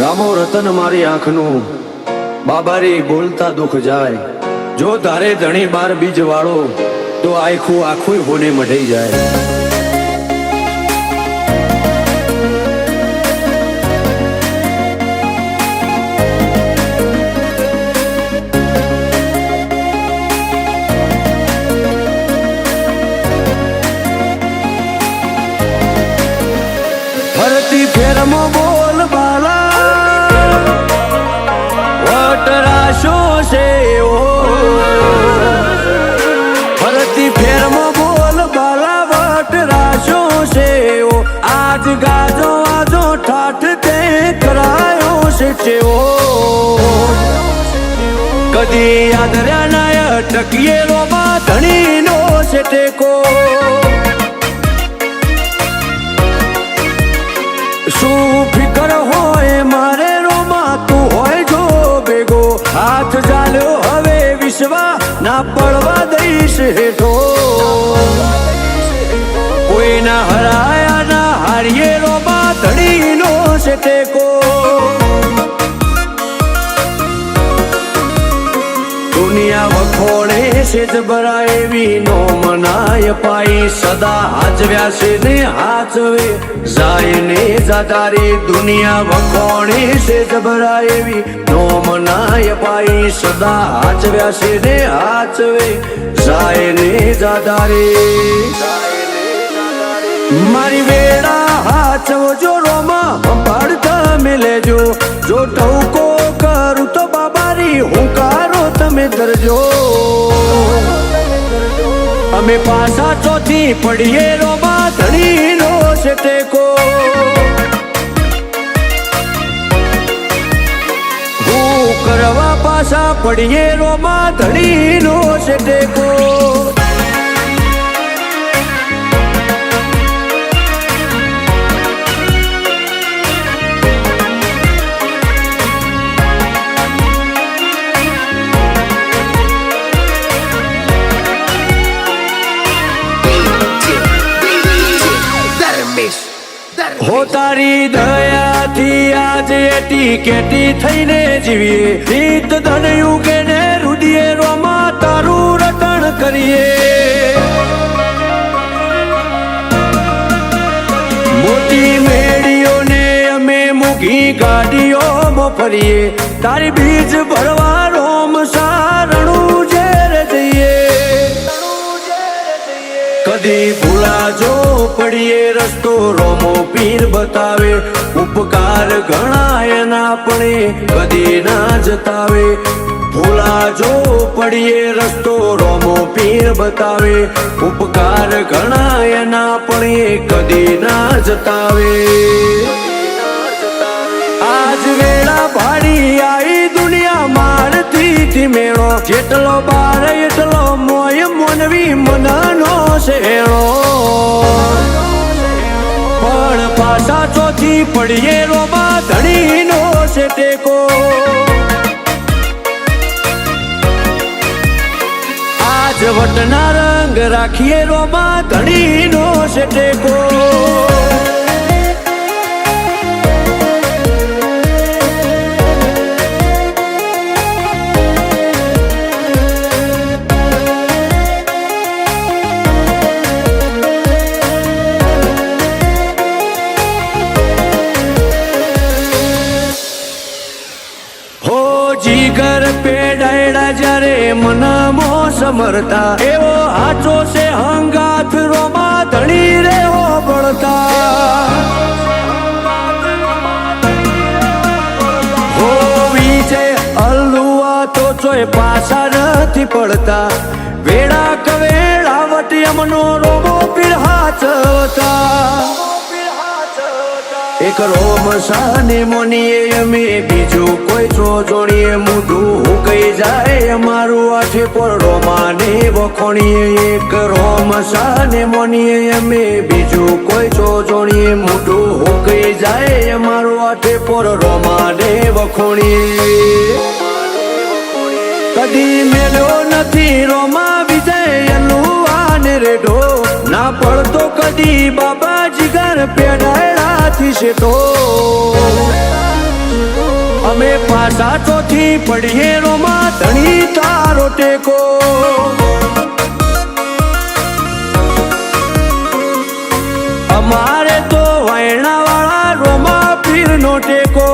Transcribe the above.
રામો રતન મારી આંખનું, બાબારી બોલતા દુઃખ જાય. જો તારે ધણી બાર બીજ વાળો તો આખું આખું હોને મઢઈ જાય. ફરતી ફેરમો છે ઓ ફરતી ફેરમો બોલ બાલા વટરાશો છે ઓ આજ ગાજો, આજો ઠાઠ તે કરાયો છે ચેવો કદી આદર્યા નાય, ટકીએ રોમાં ધણીનો છે ટેકો. શું ના પડવા દઈશ હેઠો વખોડે છે જ બરા એવી નો મનાય પાઈ સદા હાચવ્યા છે ને હાચવે. જાય ને જાતારી દુનિયા વખોડે છે જ બરા એવી નો મનાય પાઈ સદા હાચવ્યા છે ને હાચવે. જાય ને જાતારી મારી વેળા હાચવો જો રોમાં પાડતા મિલેજો જો. ટવકો કરું તો બાબારી, હુંકારો તમે ધરજો અમે પાછા ચોથી પડીએ રોમાં, ધણીનો છે ટેકો. કરવા પાછા પડીએ રોમાં, ધણીનો છે ટેકો. હો તારી દયાથી આજે એટી કેટી થઈને જીવીએ. રીત ધનયું કે ને રુદિએ, રોમા તારું રટણ કરીએ. મોટી મેળીઓને અમે મૂકી ગાડીઓમાં ફરીએ તારી બીજ ભરવા રોમ સારણું કદી ભૂલાજો પડીએ, રસ્તો રોમો પીર બતાવે. ઉપકાર ઘણા એના પણ કદી ના જતાવે. ભૂલાજો પડીએ, રસ્તો રોમો પીર બતાવે. ઉપકાર ઘણા એના પણ કદી ના જતાવે. આજ વેળા ભાડી મારથી થી મેળો, જેટલો બાર, એટલો મોય, મોનવી મનનો શેળો. પણ પાછા ચોથી પડીએ રોમા ધણીનો છે ટેકો આજ વટના રંગ રાખીએ રોમા ધણીનો છે ટેકો જીગર પેડાયડા જ્યારે મનમો સમરતા, એવો હાચો છે હંગાથ રોમા ધણી રે હો પાછા નથી પડતા. વેળા કવેળા વટી અમનો રોમો પીર ચવતા એક રોમ સાને મોની અમે બીજું જોણીએ મૂઢું હુકાઈ જાય. અમારું આઠે પરડો માને, વખોણીએ એક રોમ સાને, મોનીએ અમે બીજું કોઈ છો જોણીએ મૂઢું હુકાઈ જાય. અમારું આઠે પર માને, વખોણીએ. કદી મેળો નથી, રોમા વિજય અલુઆને રેઢો. ના પડતો કદી બાબા જીગર પેડાયડાથી શેઠો. પાછા ચોથી પડીએ રોમાં, ધણી તારો ટેકો. અમારે તો વાયણાવાળા વાળા રોમા પીર નો ટેકો.